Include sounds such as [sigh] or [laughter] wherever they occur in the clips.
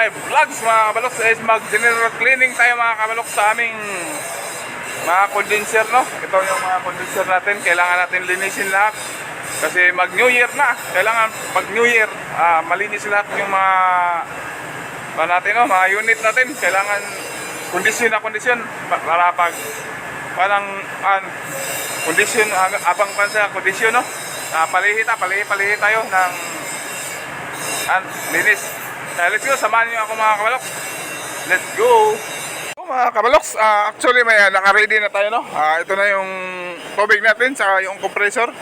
my vlogs mga kabaloks is mag general cleaning tayo mga kabaloks sa aming mga condenser no. Ito yung mga condenser natin, kailangan natin linisin lahat. Kasi mag New Year na, kailangan pag New Year ah, malinis lahat yung mga mga natin no, mga unit natin, kailangan kondisyon na kondisyon pa- para pag parang an kondisyon abang pa sa kondisyon no. Ah, palihi ta, palihi, palihi tayo ng an linis. Uh, let's go, samahan niyo ako mga kabaloks. Let's go. So, mga kabaloks, ah, actually may uh, naka-ready na tayo no. Ah, ito na yung tubig natin sa yung compressor.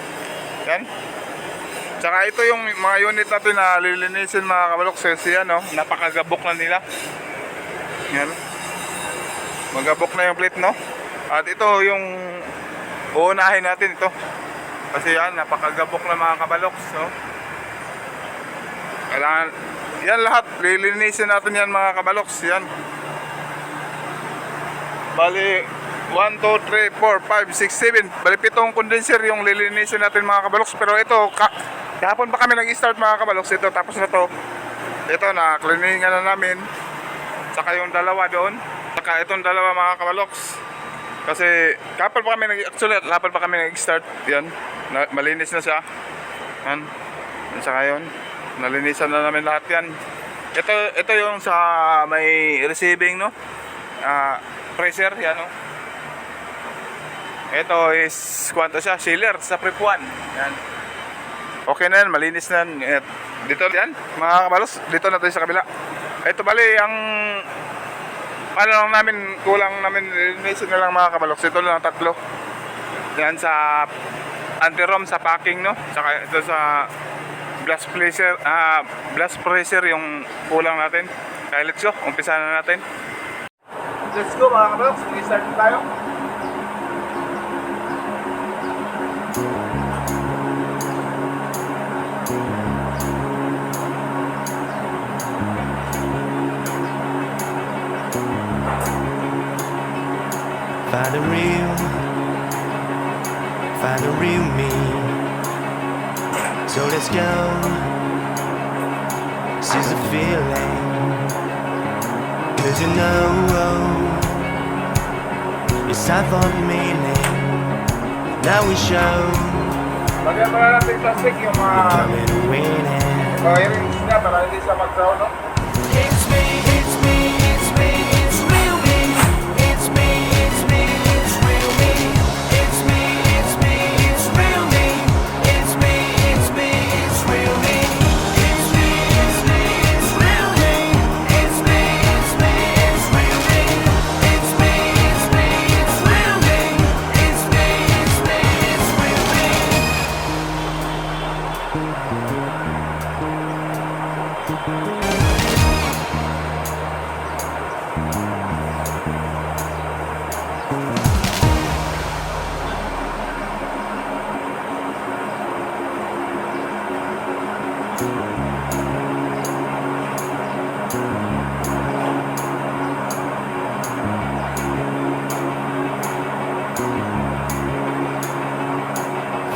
Yan. Tsaka ito yung mga unit natin na lilinisin mga kabaloks. Kasi yan no, napakagabok na nila. Yan. Magabok na yung plate no. At ito yung uunahin natin ito. Kasi yan, napakagabok na mga kabaloks. No? Kailangan, yan lahat, lilinisin natin yan mga kabaloks. Yan. Bali, 1, 2, 3, 4, 5, 6, 7. Bali, pitong condenser yung lilinisin natin mga kabaloks. Pero ito, ka, kahapon pa kami nag-start mga kabaloks. Ito, tapos na to. Ito, na cleaningan na namin. Saka yung dalawa doon. Saka itong dalawa mga kabaloks. Kasi kapal pa kami nag actually kapal pa kami nag-start. Yan. Na, malinis na siya. Yan. Yan sa ngayon. Nalinisan na namin lahat yan. Ito ito yung sa may receiving no. Ah, pressure yan no. Ito is kwanto siya, sealer sa prep 1. Yan. Okay na yan, malinis na yan. Dito yan, mga kabalos, dito na tayo sa kabila. Ito bali, ang ano lang namin, kulang namin, linisin na lang mga kabaloks. Ito lang tatlo. Yan sa anti-rom sa packing, no? Saka ito sa blast pressure, ah, blast pressure yung kulang natin. Kaya let's go, umpisa na natin. Let's go mga kabaloks, start na tayo. Find the real, find the real me. So let's go. Seize the feeling. Cause you know it's time for meaning. Now we show Lagyan pa na natin yung plastic yung mga coming and winning. wiring niya para hindi siya mag-ground, no?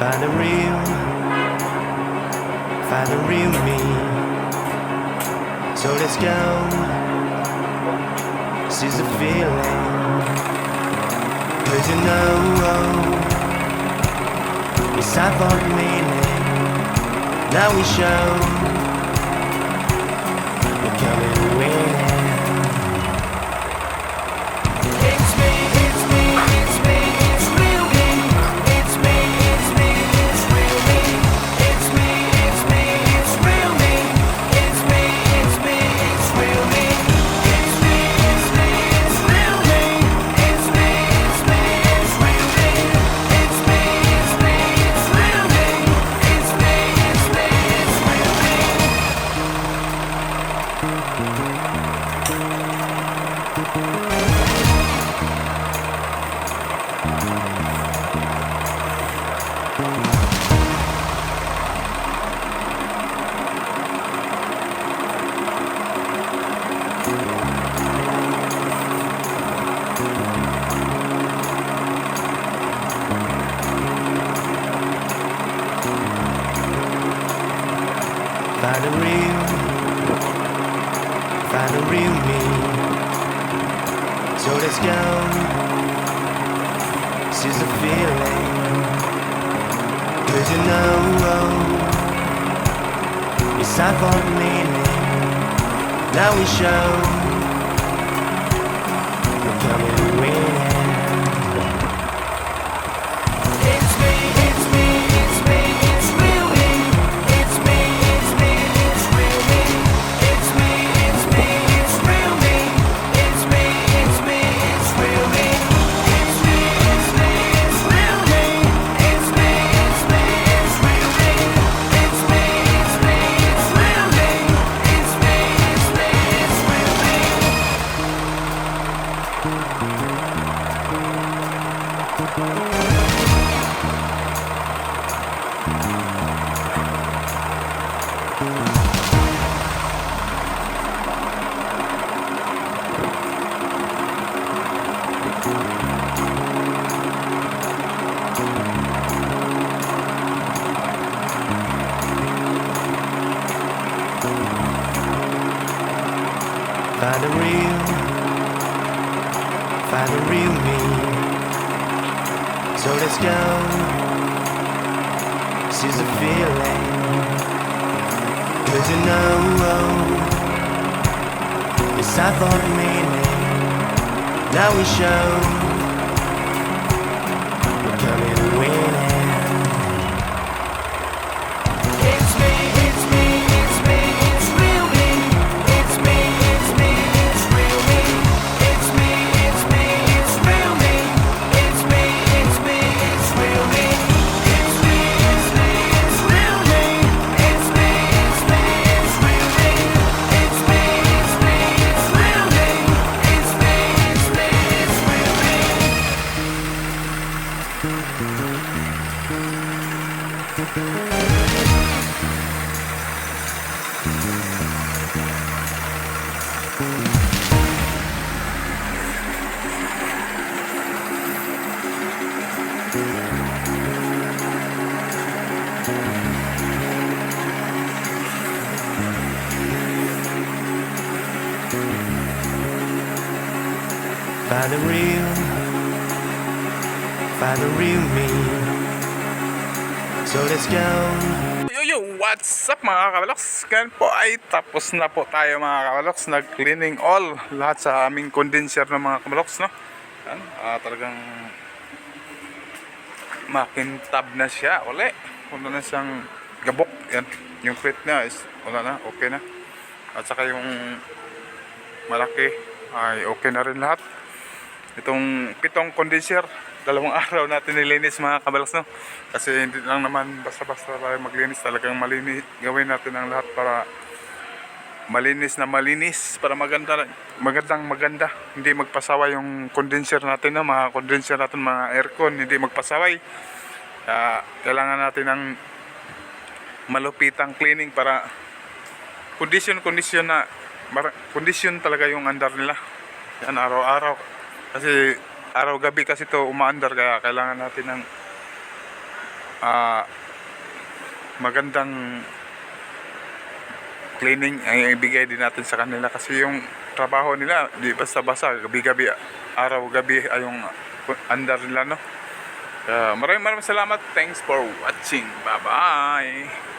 Find the real, find the real me. So let's go. Seize the feeling. Cause you know it's time for meaning. Now we show we're coming winning. It's me, Find the real me. So let's go. This is the feeling. Cause you know, it's time for meaning. Now we show. We're coming. It's find the real me. So let's go. This is a feeling. Cause you know, it's time for meaning. Now we show. Find the real, find the real me. So let's go. Yo, yo, what's up mga kabaloks? Ngayon po ay tapos na po tayo mga kabaloks. Nag-cleaning all lahat sa aming condenser ng mga kabaloks, no? Yan, ah, talagang makintab na siya. Uli, wala na siyang gabok. Yan, yung fit niya is wala na, okay na. At saka yung malaki ay okay na rin lahat. Itong pitong condenser, dalawang [laughs] araw natin nilinis mga kabaloks, no? Kasi hindi lang naman basta-basta tayo maglinis. Talagang malinis, gawin natin ang lahat para malinis na malinis para maganda magandang maganda hindi magpasaway yung condenser natin no? mga condenser natin mga aircon hindi magpasaway Kaya kailangan natin ng malupitang cleaning para condition condition na condition talaga yung andar nila yan araw-araw kasi araw gabi kasi to umaandar kaya kailangan natin ng ah magandang cleaning ay ibigay din natin sa kanila. Kasi yung trabaho nila di basta-basta gabi-gabi araw-gabi ay andar nila no? Kaya maraming maraming salamat. Thanks for watching. Bye bye